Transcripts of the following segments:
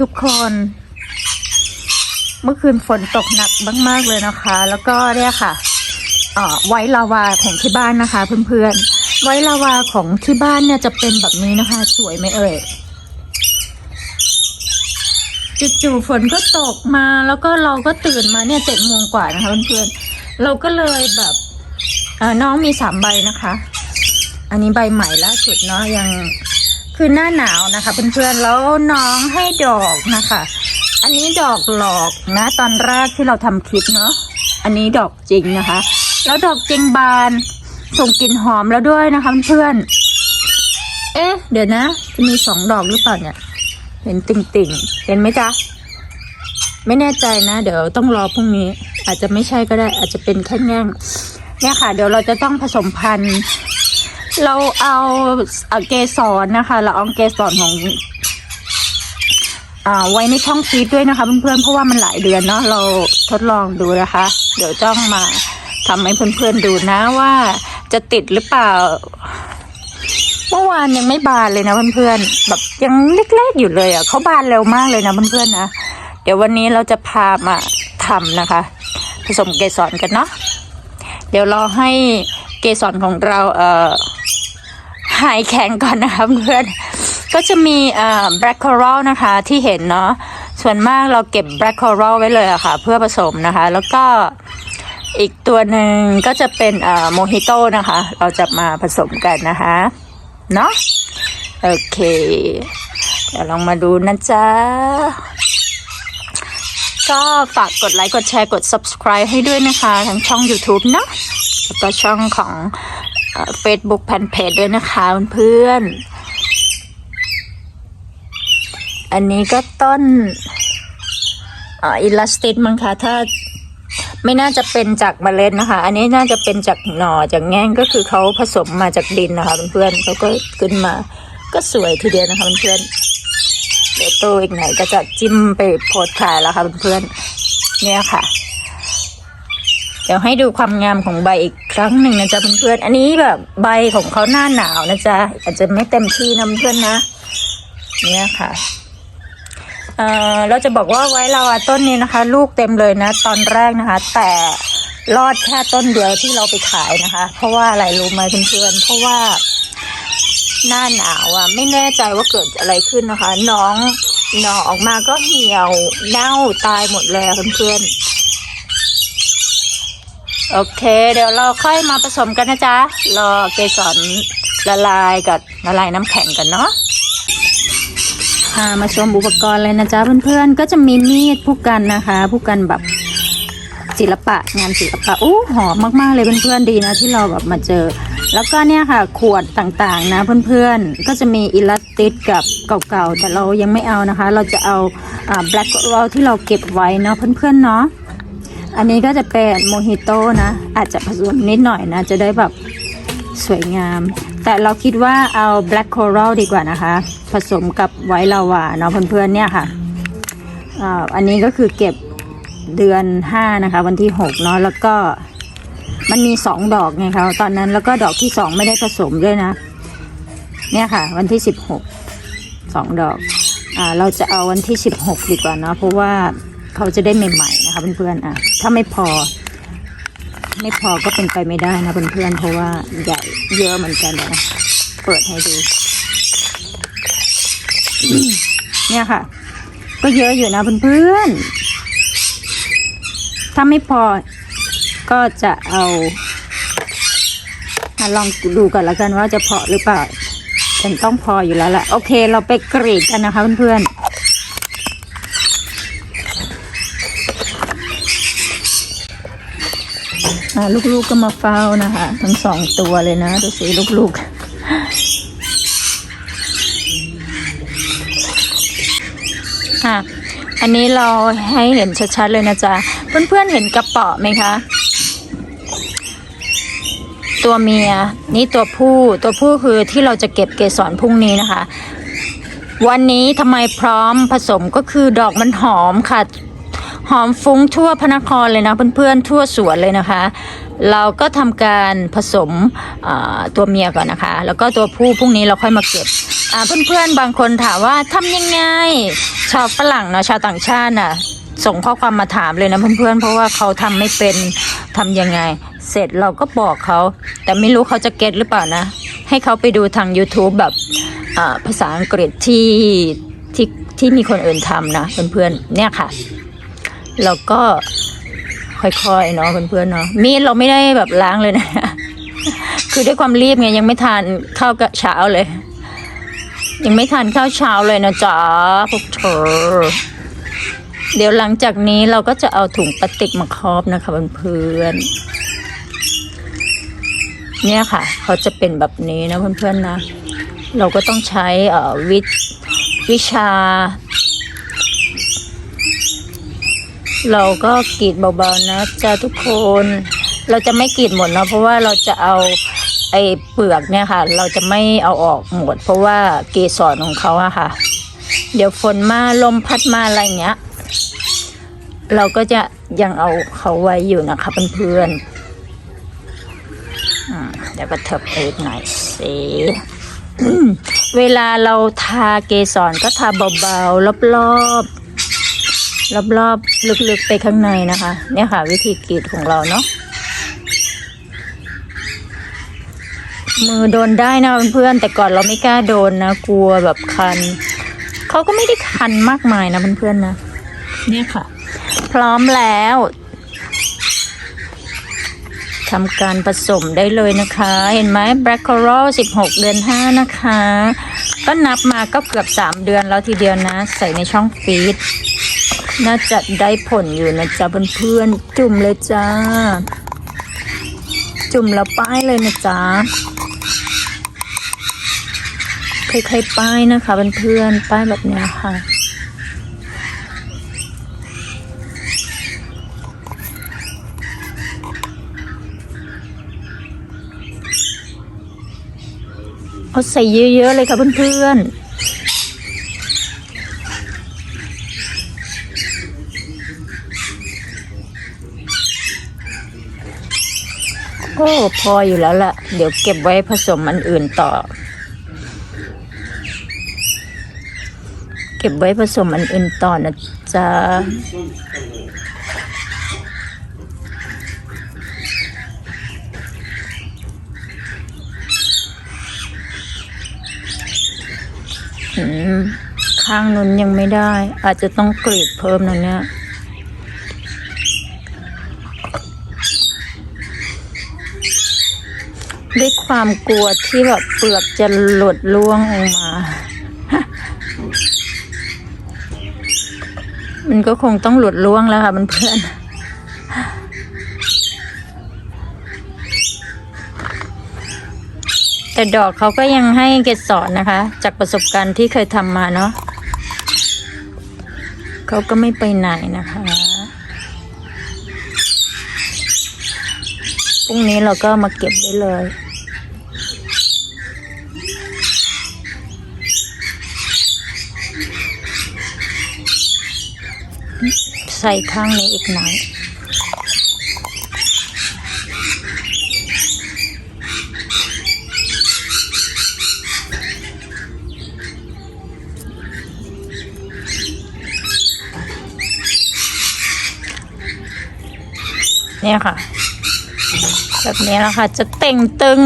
ทุกคน เมื่อคืนฝนตกหนักมาก ๆ เลยนะคะ แล้วก็เนี่ยค่ะอ่อไว้ลาวาของที่บ้านนะคะ เพื่อนๆ ไว้ลาวาของที่บ้านเนี่ยจะเป็นแบบนี้นะคะ สวยไหมเอ่ยจู่ๆฝนก็ตกมาแล้วก็เราก็ตื่นมาเนี่ยเจ็ดโมงกว่านะคะเพื่อนๆเราก็เลยแบบอ่อน้องมีสามใบนะคะ อันนี้ใบใหม่ล่าสุดเนาะยัง คือหน้าหนาวนะคะเพื่อนๆแล้วน้องให้ดอกนะคะ อันนี้ดอกหลอกนะ ตอนแรกที่เราทำคลิปเนาะอันนี้ดอกจริงนะคะ แล้วดอกจริงบานส่งกลิ่นหอมแล้วด้วยนะคะเพื่อนเอ๊ะ เดี๋ยวนะ จะมีสองดอกหรือเปล่าเนี่ย เห็นติ่งๆ เห็นไหมจ๊ะ ไม่แน่ใจนะ เดี๋ยวต้องรอพรุ่งนี้ อาจจะไม่ใช่ก็ได้ อาจจะเป็นแค่แง่งเนี่ยค่ะ เดี๋ยวเราจะต้องผสมพันธุ์ เราเอาเอเกสรนะคะ เราเอาเกสรของอ่าไว้ในช่องฟีดด้วยนะคะเพื่อนๆเพราะว่ามันหลายเดือนเนาะเราทดลองดูนะคะ เดี๋ยวจ้องมาทำให้เพื่อนๆดูนะว่าจะติดหรือเปล่า เมื่อวานยังไม่บานเลยนะเพื่อนๆแบบยังเล็กๆอยู่เลยอะเขาบานเร็วมากเลยนะเพื่อนๆนะเดี๋ยววันนี้เราจะพามาทำนะคะ ผสมเกสรกันเนาะเดี๋ยวรอให้เกสรของเราเอ่อ หายแข็งก่อนนะคะเพื่อน ก็จะมีเอ่อ black coral นะคะที่เห็นเนาะ ส่วนมากเราเก็บ black coral ไว้เลยอะค่ะ เพื่อผสมนะคะ แล้วก็อีกตัวหนึ่งก็จะเป็นเอ่อ mojito นะคะ เราจะมาผสมกันนะคะ เนาะ โอเค เดี๋ยวลองมาดูนะจ๊ะก็ฝากกดไลค์ กดแชร์ กด subscribe ให้ด้วยนะคะ ทั้งช่อง YouTube เนาะแล้วก็ช่องของ เฟซบุ๊กแ n นเพจด้วยนะคะเพื่อน อันนี้ก็ต้นอิลาสติสมั้งคะถ้าไม่น่าจะเป็นจากเมล็ดนะคะ อันนี้น่าจะเป็นจากหน่อจากแง่งก็คือเขาผสมมาจากดินนะคะเพื่อนๆเขาก็ขึ้นมา ก็สวยทีเดียวนะคะเพื่อนๆเดี๋ยวโตอีกหน่อยก็จะจิ้มไปโพสต์ขายแล้วค่ะเพื่อนๆเนี่ยค่ะ เดี๋ยวให้ดูความงามของใบอีกครั้งหนึ่งนะจ๊ะเพื่อนๆ อันนี้แบบใบของเขาหน้าหนาวนะจ๊ะอาจจะไม่เต็มที่นะเพื่อนนะ เนี่ยค่ะเอ่อเราจะบอกว่าไว้เราอะต้นนี้นะคะ ลูกเต็มเลยนะ ตอนแรกนะคะ แต่รอดแค่ต้นเดียวที่เราไปขายนะคะ เพราะว่าอะไรรู้ไหมเพื่อนๆ เพราะว่า หน้าหนาวอะไม่แน่ใจว่าเกิดอะไรขึ้นนะคะ น้องหน่อออกมาก็เหี่ยวเน่าตายหมดเลยอะเพื่อนๆ โอเค เดี๋ยวเราค่อยมาผสมกันนะจ๊ะ รอเกสรละลายกับละลายน้ำแข็งกันเนาะมาชมอุปกรณ์เลยนะจ๊ะเพื่อนๆ ก็จะมีมีดผู้กันนะคะ ผู้กันแบบศิลปะงานศิลปะโอ้หอมมากๆเลยเพื่อนๆดีนะที่เราแบบมาเจอ แล้วก็เนี่ยค่ะขวดต่างๆนะเพื่อนๆ ก็จะมีอิลาสติสกับเก่าๆ แต่เรายังไม่เอานะคะ เราจะเอาแบล็กโรลที่เราเก็บไว้เนาะเพื่อนๆเนาะ อันนี้ก็จะเป็นโมฮิโต้นะ อาจจะผสมนิดหน่อยนะ จะได้แบบสวยงาม แต่เราคิดว่าเอา black coral ดีกว่านะคะ ผสมกับไวท์ลาวาเนาะเพื่อนๆเนี่ยค่ะอันนี้ก็คือเก็บเดือน 5 นะคะ วันที่ 6 เนาะแล้วก็มันมี 2 ดอกไงคะตอนนั้นแล้วก็ดอกที่ 2 ไม่ได้ผสมด้วยนะ เนี่ยค่ะ วันที่ 16 2 ดอกอ่าเราจะเอาวันที่ 16 ดีกว่าเนาะเพราะว่าเขาจะได้ใหม่ๆ นะคะเพื่อนๆอะ ถ้าไม่พอ ไม่พอก็เป็นไปไม่ได้นะเพื่อนๆเพราะว่าใหญ่เยอะเหมือนกันเลยนะเปิดให้ดู เนี่ยค่ะ ก็เยอะอยู่นะเพื่อนๆถ้าไม่พอก็จะเอาลองดูก่อนละกันว่าจะพอหรือเปล่าเป็นต้องพออยู่แล้วแหละโอเค เราไปกรีดกันนะคะเพื่อนๆ อ่าลูกๆก็มาเฝ้านะคะ ทั้งสองตัวเลยนะ ดูสิลูกๆค่ะอันนี้เราให้เห็นชัดๆเลยนะจ๊ะ เพื่อนๆเห็นกระเป๋อไหมคะ ตัวเมีย นี่ตัวผู้ ตัวผู้คือที่เราจะเก็บเกสรพรุ่งนี้นะคะ วันนี้ทำไมพร้อมผสมก็คือดอกมันหอมค่ะ หอมฟุ้งทั่วพระนครเลยนะเพื่อนๆทั่วสวนเลยนะคะ เราก็ทำการผสมตัวเมียก่อนนะคะ แล้วก็ตัวผู้พรุ่งนี้เราค่อยมาเก็บอ่าเพื่อนๆบางคนถามว่าทำยังไงชาวฝรั่งเนาะชาวต่างชาติน่ะส่งข้อความมาถามเลยนะเพื่อนๆ เพราะว่าเขาทำไม่เป็นทำยังไง เสร็จเราก็บอกเขา แต่ไม่รู้เขาจะเก็ตหรือเปล่านะ ให้เขาไปดูทาง YouTube แบบภาษาอังกฤษที่ที่ที่มีคนอื่นทำนะเพื่อนๆ เนี่ยค่ะ แล้วก็ค่อยๆเนาะเพื่อนๆเนาะมีดเราไม่ได้แบบล้างเลยนะ คือด้วยความรีบไงยังไม่ทานข้าวกะเช้าเลย ยังไม่ทานข้าวเช้าเลยนะจ๊ะพวกเธอเดี๋ยวหลังจากนี้เราก็จะเอาถุงพลาสติกมาครอบนะคะเพื่อนๆเนี่ยค่ะ เขาจะเป็นแบบนี้นะเพื่อนๆนะ เราก็ต้องใช้เอ่อวิวิชา เราก็กรีดเบาๆนะจ้าทุกคน เราจะไม่กรีดหมดเนาะเพราะว่าเราจะเอาไอ้เปลือกเนี่ยค่ะ เราจะไม่เอาออกหมด เพราะว่าเกสรของเขาอะค่ะ เดี๋ยวฝนมาลมพัดมาอะไรเงี้ย เราก็จะยังเอาเขาไว้อยู่นะคะเพื่อนๆเดี๋ยวก็เถิบไปอีกหน่อยสิเวลาเราทาเกสรก็ทาเบาๆรอบๆ รอบๆลึกๆไปข้างในนะคะ เนี่ยค่ะ วิธีกรีดของเราเนาะมือโดนได้นะเพื่อนๆแต่ก่อนเราไม่กล้าโดนนะ กลัวแบบคันเขาก็ไม่ได้คันมากมายนะเพื่อนๆนะเนี่ยค่ะ พร้อมแล้วทำการผสมได้เลยนะคะ เห็นไหม Black Coral 16 เดือน 5 นะคะ ก็นับมาก็เกือบ 3 เดือนแล้วทีเดียวนะ ใส่ในช่องฟีด น่าจะได้ผลอยู่นะจ๊ะเพื่อนๆ จุ่มเลยจ้า จุ่มแล้วป้ายเลยนะจ๊ะค่อยๆป้ายนะคะเพื่อนๆ ป้ายแบบนี้ค่ะเอาใส่เยอะๆเลยค่ะเพื่อนๆ พออยู่แล้วล่ะ เดี๋ยวเก็บไว้ผสมอันอื่นต่อ เก็บไว้ผสมอันอื่นต่อนะจ๊ะข้างนุนยังไม่ได้ อาจจะต้องกรีดเพิ่มนะเนี่ย ด้วยความกลัวที่แบบเปลือกจะหลุดล่วงออกมา มันก็คงต้องหลุดล่วงแล้วค่ะเพื่อนแต่ดอกเขาก็ยังให้เกสรนะคะ จากประสบการณ์ที่เคยทำมาเนาะเขาก็ไม่ไปไหนนะคะ พรุ่งนี้เราก็มาเก็บได้เลย ใส่ข้างนี้อีกหน่อยเนี่ยค่ะ แบบนี้แหละค่ะ จะเต่งตึง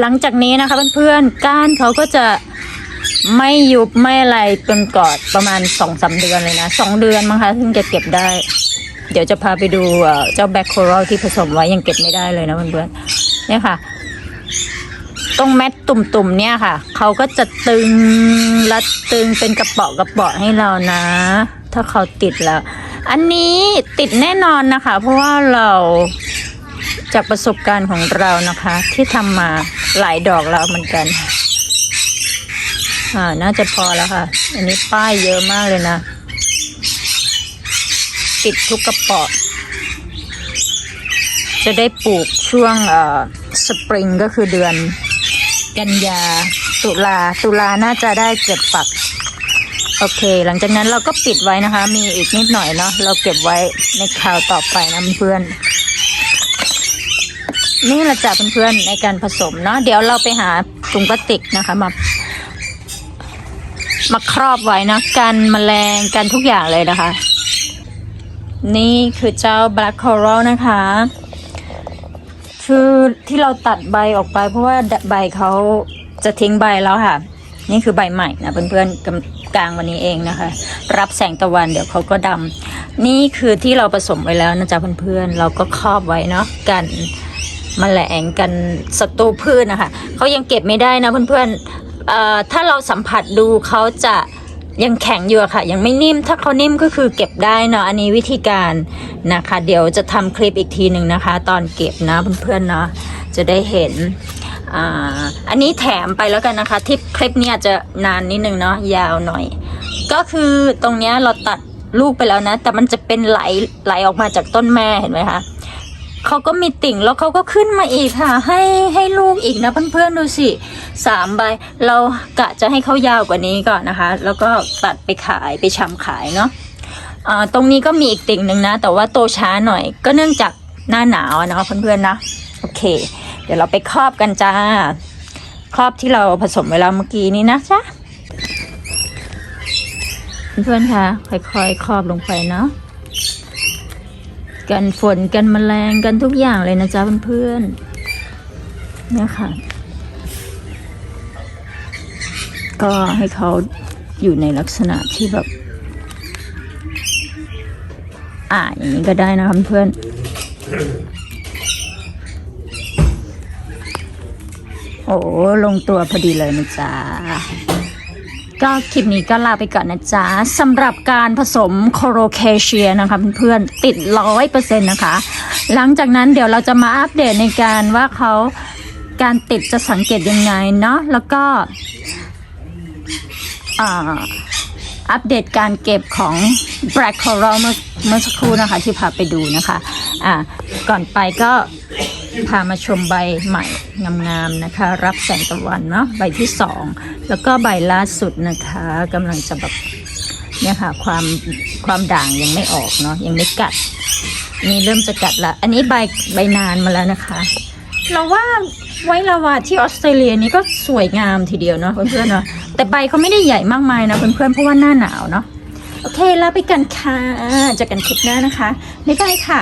หลังจากนี้นะคะเพื่อนๆก้านเขาก็จะไม่ยุบไม่อะไรเป็นกอดประมาณสองสาเดือนเลยนะสองเดือนมั้งคะถึงจะเก็บได้ เดี๋ยวจะพาไปดูเจ้าแบ็คโครลที่ผสมไว้ยังเก็บไม่ได้เลยนะเพื่อนๆเนี่ยค่ะ ตรงแมตตุ่มๆเนี่ยค่ะเขาก็จะตึงรัดตึงเป็นกระเป๋ากระเป๋อให้เรานะ ถ้าเขาติดแล้ว อันนี้ติดแน่นอนนะคะ เพราะว่าเรา จากประสบการณ์ของเรานะคะ ที่ทำมาหลายดอกแล้วเหมือนกัน อ่า น่าจะพอแล้วค่ะ อันนี้ป้ายเยอะมากเลยนะ ติดทุกกระป๋อจะได้ปลูกช่วงเอ่อสปริงก็คือเดือน กันยา ตุลา ตุลาน่าจะได้เก็บฝัก โอเค หลังจากนั้นเราก็ปิดไว้นะคะ มีอีกนิดหน่อยเนาะ เราเก็บไว้ในคราวต่อไปนะเพื่อน นี่แหละจ้ะเพื่อนๆในการผสมเนาะเดี๋ยวเราไปหาถุงพลาสติกนะคะมามาครอบไว้นะกันแมลงกันทุกอย่างเลยนะคะ นี่คือเจ้า black coral นะคะ คือที่เราตัดใบออกไป เพราะว่าใบเขาจะทิ้งใบแล้วค่ะ นี่คือใบใหม่นะเพื่อนๆกำกลางวันนี้เองนะคะ รับแสงตะวันเดี๋ยวเขาก็ดำนี่คือที่เราผสมไว้แล้วนะจ๊ะเพื่อนๆเราก็ครอบไว้เนาะกัน มแมลงกันศัตรูพืชนะคะเขายังเก็บไม่ได้นะเพื่อนๆถ้าเราสัมผัสดูเขาจะยังแข็งอยู่ค่ะ ยังไม่นิ่มถ้าเขานิ่มก็คือเก็บได้เนาะอันนี้วิธีการนะคะ เดี๋ยวจะทำคลิปอีกทีหนึ่งนะคะ ตอนเก็บนะเพื่อนๆเนาะจะได้เห็นอ,อันนี้แถมไปแล้วกันนะคะที่คลิปนี้อาจจะนานนิดนึงเนาะยาวหน่อย ก็คือตรงเนี้ยเราตัดลูกไปแล้วนะ แต่มันจะเป็นไหลไหลออกมาจากต้นแม่เห็นไหมคะ เขาก็มีติ่งแล้วเขาก็ขึ้นมาอีกค่ะ ให้ให้ลูกอีกนะเพื่อนๆดูสิสามใบ เรากะจะให้เขายาวกว่านี้ก่อนนะคะ แล้วก็ตัดไปขายไปชำขายเนาะตรงนี้ก็มีอีกติ่งหนึ่งนะ แต่ว่าโตช้าหน่อย ก็เนื่องจากหน้าหนาวอะเนะเพื่อนๆนะโอเค เดี๋ยวเราไปครอบกันจ้า ครอบที่เราผสมไว้แล้วเมื่อกี้นี้นะจ๊ะเพื่อนๆคะค่อยๆครอบลงไปเนาะ กันฝนกันแมลงกันทุกอย่างเลยนะจ๊ะเพื่อนๆเนี่ยค่ะ ก็ให้เขาอยู่ในลักษณะที่แบบ อ่าอย่างนี้ก็ได้นะคะเพื่อนโอ้ลงตัวพอดีเลยนะจ๊ะ ก็คลิปนี้ก็ลาไปก่อนนะจ๊ะสำหรับการผสมโคโรเคเชียนะคะเพื่อนๆติดร้อยเปอร์เซ็นต์นะคะ หลังจากนั้นเดี๋ยวเราจะมาอัปเดตในการว่าเขาการติดจะสังเกตยังไงเนาะแล้วก็อัปเดตการเก็บของ Black Coral เมื่อเมื่อสักครู่นะคะที่พาไปดูนะคะ อ่าก่อนไปก็ พามาชมใบใหม่งามๆนะคะ รับแสงตะวันเนาะใบที่สองแล้วก็ใบล่าสุดนะคะกำลังจะแบบเนี่ยค่ะความความด่างยังไม่ออกเนาะยังไม่กัด นี่เริ่มจะกัดละอันนี้ใบใบนานมาแล้วนะคะ เราว่าไว้ลาวาที่ออสเตรเลียนี่ก็สวยงามทีเดียวเนาะเพื่อนๆเนาะแต่ใบเขาไม่ได้ใหญ่มากมายนะเพื่อนๆเพราะว่าหน้าหนาวเนาะโอเคลาไปกันค่ะเจอกันคลิปหน้านะคะบ๊ายบายค่ะ